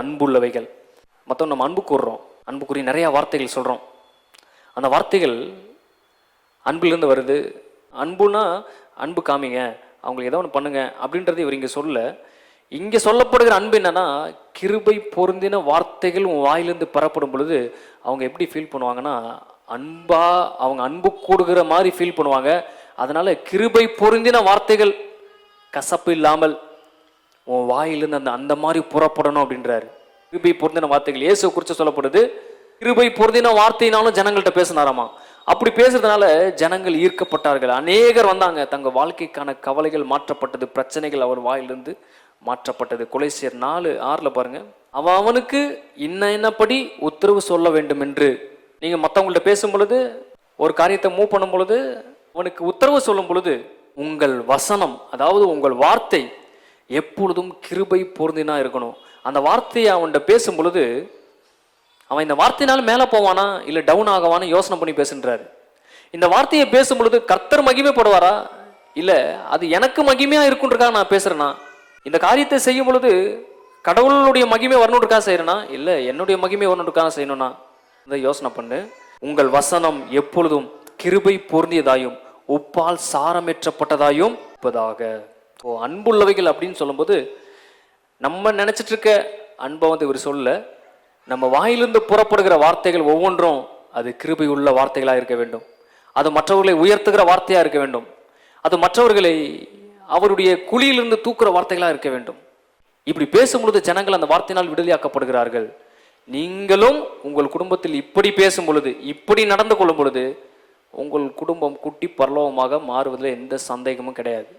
அன்புள்ளவைகள். மற்றவங்க நம்ம அன்பு கூறுறோம் அன்புக்குரிய நிறையா வார்த்தைகள் சொல்கிறோம் அந்த வார்த்தைகள் அன்பிலிருந்து வருது. அன்புனா அன்பு காமிங்க. அவங்களுக்கு ஏதோ ஒன்று பண்ணுங்க அப்படின்றது இவர் இங்கே சொல்ல. இங்கே சொல்லப்படுகிற அன்பு என்னன்னா கிருபை பொருந்தின வார்த்தைகள் உன் வாயிலிருந்து பெறப்படும் பொழுது அவங்க எப்படி ஃபீல் பண்ணுவாங்கன்னா அன்பா அவங்க அன்பு கூடுகிற மாதிரி ஃபீல் பண்ணுவாங்க. அதனால கிருபை பொருந்தின வார்த்தைகள் கசப்பு இல்லாமல் உன் வாயிலிருந்து அந்த அந்த மாதிரி புறப்படணும் அப்படின்றாரு. கிருபை பொருந்தின வார்த்தைகள் இயேசு குறித்து சொல்லப்படுது. கிருபை பொருந்தின வார்த்தையினாலும் ஜனங்கள்கிட்ட பேசினாராமா? அப்படி பேசுறதுனால ஜனங்கள் ஈர்க்கப்பட்டார்கள். அநேகர் வந்தாங்க. தங்க வாழ்க்கைக்கான கவலைகள் மாற்றப்பட்டது. பிரச்சனைகள் அவர் வாயிலிருந்து மாற்றப்பட்டது. கொலைசியர் நாலு ஆறில் பாருங்க. அவன் அவனுக்கு இன்ன என்னப்படி உத்தரவு சொல்ல வேண்டும் என்று. நீங்க மற்றவங்கள்ட்ட பேசும் பொழுது ஒரு காரியத்தை மூவ் பண்ணும் பொழுது அவனுக்கு உத்தரவு சொல்லும் பொழுது உங்கள் வசனம் அதாவது உங்கள் வார்த்தை எப்பொழுதும் கிருபை பொருந்தினா இருக்கணும். அந்த வார்த்தையை அவன்கிட்ட பேசும் பொழுது அவன் இந்த வார்த்தையினால மேலே போவானா இல்லை டவுன் ஆகவான்னு யோசனை பண்ணி பேசுன்றாரு. இந்த வார்த்தையை பேசும் பொழுது கர்த்தர் மகிமைப்படுவாரா? இல்லை அது எனக்கு மகிமையாக இருக்குன்றக்காக நான் பேசுகிறேன்னா இந்த காரியத்தை செய்யும் பொழுது கடவுளுடைய மகிமை வரணுன்றக்காக செய்கிறேன்னா இல்லை என்னுடைய மகிமை வரணுன்றக்காக செய்யணும்னா? இந்த யோசனை பண்ணு. உங்கள் வசனம் எப்பொழுதும் கிருபை பொருந்தியதாயும் உப்பால் சாரமேற்றப்பட்டதாயும் இருப்பதாக. ஓ அன்புள்ளவைகள் அப்படின்னு சொல்லும்போது நம்ம நினைச்சிட்டு இருக்க அன்பை வந்து இவர் சொல்ல நம்ம வாயிலிருந்து புறப்படுகிற வார்த்தைகள் ஒவ்வொன்றும் அது கிருபை உள்ள வார்த்தைகளாக இருக்க வேண்டும். அது மற்றவர்களை உயர்த்துகிற வார்த்தையாக இருக்க வேண்டும். அது மற்றவர்களை அவருடைய குழியிலிருந்து தூக்குற வார்த்தைகளாக இருக்க வேண்டும். இப்படி பேசும்பொழுது ஜனங்கள் அந்த வார்த்தையினால் விடுதலையாக்கப்படுகிறார்கள். நீங்களும் உங்கள் குடும்பத்தில் இப்படி பேசும் பொழுது இப்படி நடந்து கொள்ளும் பொழுது உங்கள் குடும்பம் குட்டி பரலோகமாக மாறுவதில் எந்த சந்தேகமும் கிடையாது.